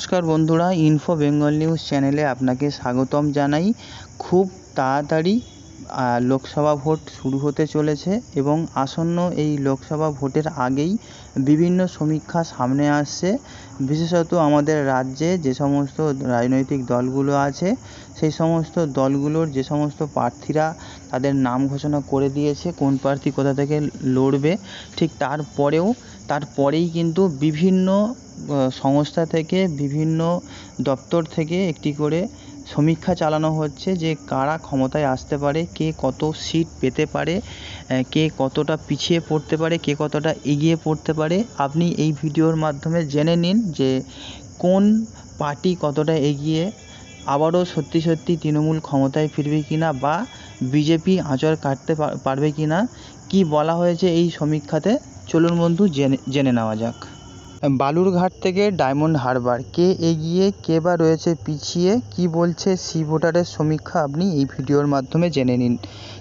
নমস্কার বন্ধুরা info Bengal news চ্যানেলে আপনাকে স্বাগতম জানাই। খুব তাড়াতাড়ি লোকসভা ভোট শুরু হতে চলেছে এবং আসন্ন এই লোকসভা ভোটের আগেই বিভিন্ন সমীক্ষা সামনে আসছে। বিশেষত আমাদের রাজ্যে যে সমস্ত রাজনৈতিক দলগুলো আছে, সেই সমস্ত দলগুলোর যে সমস্ত প্রার্থীরা তাদের নাম ঘোষণা করে দিয়েছে, কোন প্রার্থী কোথা থেকে লড়বে, ঠিক তারপরেও, তারপরেই কিন্তু বিভিন্ন সংস্থা থেকে, বিভিন্ন দপ্তর থেকে একটি করে সমীক্ষা চালানো হচ্ছে যে কারা ক্ষমতায় আসতে পারে, কে কত সিট পেতে পারে কে কতটা পিছিয়ে পড়তে পারে, কে কতটা এগিয়ে পড়তে পারে। আপনি এই ভিডিওর মাধ্যমে জেনে নিন যে কোন পার্টি কতটা এগিয়ে আবারও সত্যি সত্যি তৃণমূল ক্ষমতায় ফিরবে কি না বা বিজেপি আঁচড় কাটতে পারবে কি না কী বলা হয়েছে এই সমীক্ষাতে। চলুন বন্ধু, জেনে জেনে নেওয়া যাক। বালুরঘাট থেকে ডায়মন্ড হারবার। কে এগিয়ে, কে বা রয়েছে পিছিয়ে, কী বলছে সি ভোটারের সমীক্ষা আপনি এই ভিডিওর মাধ্যমে জেনে নিন।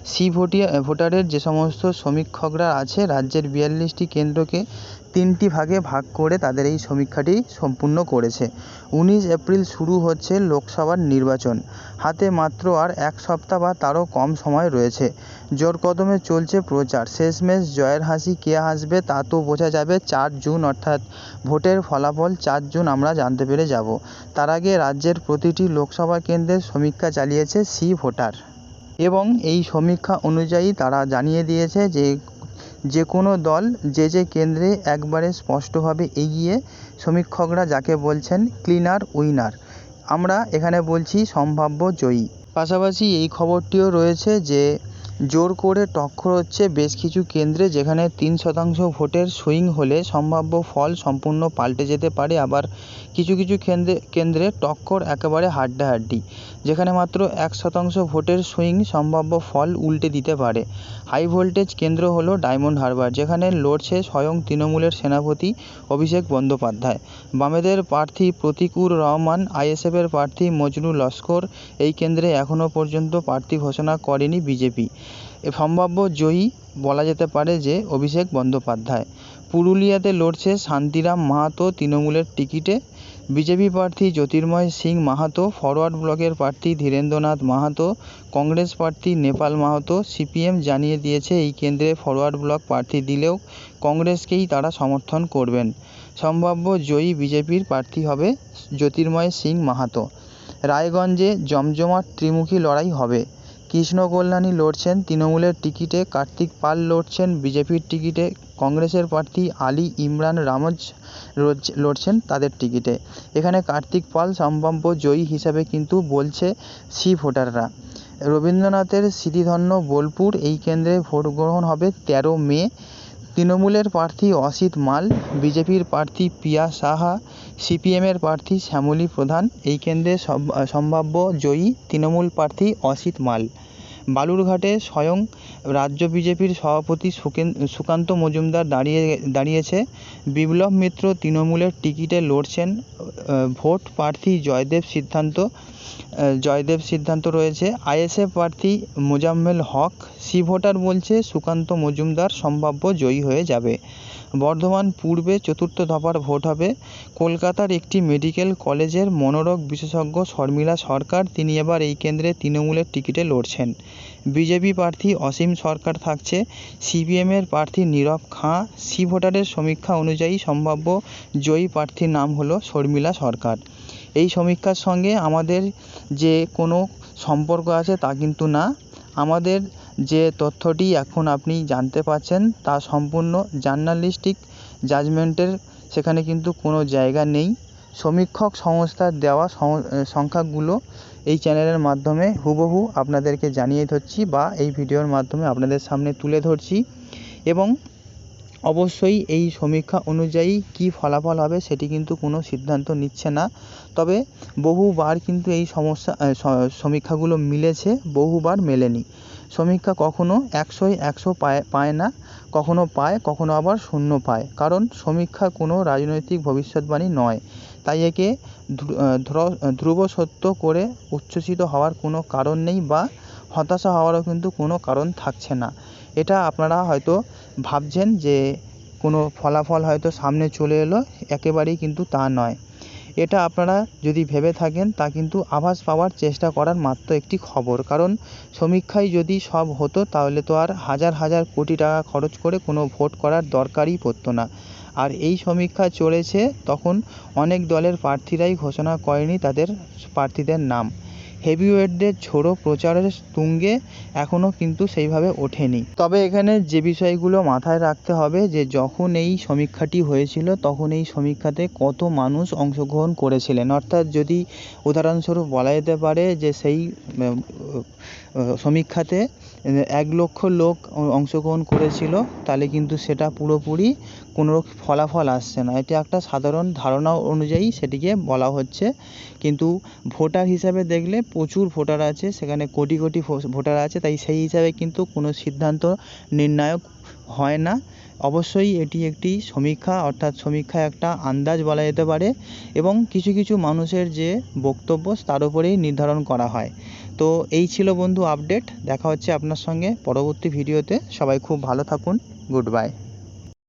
সি ভোটিয়া, ভোটারের যে সমস্ত সমীক্ষকরা আছে, রাজ্যের বিয়াল্লিশটি কেন্দ্রকে তিনটি ভাগে ভাগ করে তাদের এই সমীক্ষাটি সম্পূর্ণ করেছে। উনিশ এপ্রিল শুরু হচ্ছে লোকসভার নির্বাচন। হাতে মাত্র আর এক সপ্তাহ বা তারও কম সময় রয়েছে। জোর কদমে চলছে প্রচার। শেষমেশ জয়ের হাসি কে হাসবে তা তো বোঝা যাবে চার জুন, অর্থাৎ ভোটের ফলাফল চার জুন আমরা জানতে পেরে যাব। তার আগে রাজ্যের প্রতিটি লোকসভা কেন্দ্রের সমীক্ষা চালিয়েছে সি ভোটার। এবং এই সমীক্ষা অনুযায়ী তারা জানিয়ে দিয়েছে যে যে কোনো দল যে যে কেন্দ্রে একবারে স্পষ্টভাবে এগিয়ে সমীক্ষকরা যাকে বলছেন ক্লিনার উইনার। আমরা এখানে বলছি সম্ভাব্য জয়ী। পাশাপাশি এই খবরটিও রয়েছে যে জোর করে টক্কর হচ্ছে বেশ কিছু কেন্দ্রে যেখানে তিন শতাংশ ভোটের সুইং হলে সম্ভাব্য ফল সম্পূর্ণ পাল্টে যেতে পারে। আবার কিছু কিছু কেন্দ্রে কেন্দ্রে টক্কর একেবারে হাড্ডাহাড্ডি, যেখানে মাত্র এক শতাংশ ভোটের সুইং সম্ভাব্য ফল উল্টে দিতে পারে। হাই ভোল্টেজ কেন্দ্র হলো ডায়মন্ড হারবার, যেখানে লড়ছে স্বয়ং তৃণমূলের সেনাপতি অভিষেক বন্দ্যোপাধ্যায়। বামেদের প্রার্থী প্রতিকুর রহমান আইএসএফের প্রার্থী মজনু লস্কর এই কেন্দ্রে এখনও পর্যন্ত প্রার্থী ঘোষণা করেনি বিজেপি। সম্ভাব্য জয়ী বলা যেতে পারে যে অভিষেক বন্দ্যোপাধ্যায়। পুরুলিয়াতে লড়ছে শান্তিরাম মাহাতো তৃণমূলের টিকিটে। বিজেপি প্রার্থী জ্যোতির্ময় সিং মাহাতো ফরওয়ার্ড ব্লকের প্রার্থী ধীরেন্দ্রনাথ মাহাতো, কংগ্রেস প্রার্থী নেপাল মাহাতো, সিপিএম জানিয়ে দিয়েছে এই কেন্দ্রে ফরওয়ার্ড ব্লক প্রার্থী দিলেও কংগ্রেসকেই তারা সমর্থন করবেন। সম্ভাব্য জয়ী বিজেপির প্রার্থী হবে জ্যোতির্ময় সিং মাহাতো। রায়গঞ্জে জমজমাট ত্রিমুখী লড়াই হবে। কৃষ্ণ কল্যাণী লড়ছেন তৃণমূলের টিকিটে, কার্তিক পাল লড়ছেন বিজেপির টিকিটে, কংগ্রেসের প্রার্থী আলী ইমরান রামজ লড়ছেন তাদের টিকিটে। এখানে কার্তিক পাল সম্ভাব্য জয়ী হিসাবে কিন্তু বলছে সি ভোটাররা। রবীন্দ্রনাথের স্মৃতিধন্য বোলপুর এই কেন্দ্রে ভোট গ্রহণ হবে তেরো মে। তৃণমূলের প্রার্থী অসিত মাল, বিজেপির প্রার্থী পিয়া সাহা, সিপিএমের প্রার্থী শ্যামলী প্রধান, এই কেন্দ্রে সম্ভাব্য জয়ী তৃণমূল প্রার্থী অসিত মাল। বালুরঘাটে স্বয়ং রাজ্য বিজেপির সভাপতি সুকেন, সুকান্ত মজুমদার দাঁড়িয়ে, দাঁড়িয়েছে। বিপ্লব মিত্র তৃণমূলের টিকিটে লড়ছেন ভোট প্রার্থী জয়দেব সিদ্ধান্ত জয়দেব সিদ্ধান্ত রয়েছে। আইএসএফ প্রার্থী মোজাম্মেল হক সি ভোটার বলছে সুকান্ত মজুমদার সম্ভাব্য জয়ী হয়ে যাবে। বর্ধমান পূর্বে চতুর্থ দফার ভোট হবে। কলকাতার একটি মেডিকেল কলেজের মনোরোগ বিশেষজ্ঞ শর্মিলা সরকার, তিনি এবার এই কেন্দ্রে তৃণমূলের টিকিটে লড়ছেন। বিজেপি প্রার্থী অসীম সরকার থাকছে। সিপিএমের প্রার্থী নীরব খাঁ সি ভোটারের সমীক্ষা অনুযায়ী সম্ভাব্য জয়ী প্রার্থীর নাম হলো শর্মিলা সরকার। এই সমীক্ষার সঙ্গে আমাদের যে কোনো সম্পর্ক আছে তা কিন্তু না। আমাদের যে তথ্যটি এখন আপনি জানতে পারছেন তা সম্পূর্ণ জার্নালিস্টিক জাজমেন্টের, সেখানে কিন্তু কোনো জায়গা নেই। সমীক্ষক সংস্থার দেওয়া সংখ্যাগুলো এই চ্যানেলের মাধ্যমে হুবহু আপনাদেরকে জানিয়ে ধরছি বা এই ভিডিওর মাধ্যমে আপনাদের সামনে তুলে ধরছি এবং অবশ্যই এই সমীক্ষা অনুযায়ী কী ফলাফল হবে সেটি কিন্তু কোনো সিদ্ধান্ত নিচ্ছে না। তবে বহুবার কিন্তু এই সমস্যা সমীক্ষাগুলো মিলেছে, বহুবার মেলেনি। সমীক্ষা কখনো একশোয় একশো পায় পায় না, কখনো পায়, কখনো আবার শূন্য পায়। কারণ সমীক্ষা কোনো রাজনৈতিক ভবিষ্যৎবাণী নয়। তাই একে ধ্রুব সত্য করে উচ্ছ্বসিত হওয়ার কোনো কারণ নেই বা হতাশা হওয়ারও কিন্তু কোনো কারণ থাকছে না। এটা আপনারা হয়তো ভাবছেন যে কোনো ফলাফল হয়তো সামনে চলে এলো, একেবারেই কিন্তু তা নয়। এটা আপনারা যদি ভেবে থাকেন, তা কিন্তু আভাস পাওয়ার চেষ্টা করার মাত্র একটি খবর। কারণ সমীক্ষায় যদি সব হতো, তাহলে তো আর হাজার হাজার কোটি টাকা খরচ করে কোনো ভোট করার দরকারই পড়তো না। আর এই সমীক্ষা চলেছে, তখন অনেক দলের প্রার্থীরাই ঘোষণা করেনি তাদের প্রার্থীদের নাম। হেভিওয়েটদের ঝোড়ো প্রচারের তুঙ্গে এখনও কিন্তু সেইভাবে ওঠেনি। তবে এখানে যে বিষয়গুলো মাথায় রাখতে হবে যে, যখন এই সমীক্ষাটি হয়েছিল, তখন এই সমীক্ষাতে কত মানুষ অংশগ্রহণ করেছিলেন। অর্থাৎ যদি উদাহরণস্বরূপ বলা যেতে পারে যে, সেই সমীক্ষাতে এক লক্ষ লোক অংশগ্রহণ করেছিল, তাহলে কিন্তু সেটা পুরোপুরি কোনো ফলাফল আসছে না। এটি একটা সাধারণ ধারণা অনুযায়ী সেটিকে বলা হচ্ছে। কিন্তু ভোটার হিসাবে দেখলে প্রচুর ভোটার আছে, সেখানে কোটি কোটি ভোটার আছে, তাই সেই হিসাবে কিন্তু কোনো সিদ্ধান্ত নির্ণায়ক হয় না। অবশ্যই এটি একটি সমীক্ষা, অর্থাৎ সমীক্ষা একটা আন্দাজ বলা যেতে পারে এবং কিছু কিছু মানুষের যে বক্তব্য তার উপরেই নির্ধারণ করা হয়। তো এই ছিল বন্ধু আপডেট, দেখা হচ্ছে আপনার সঙ্গে পরবর্তী ভিডিওতে। সবাই খুব ভালো থাকুন, গুড বাই।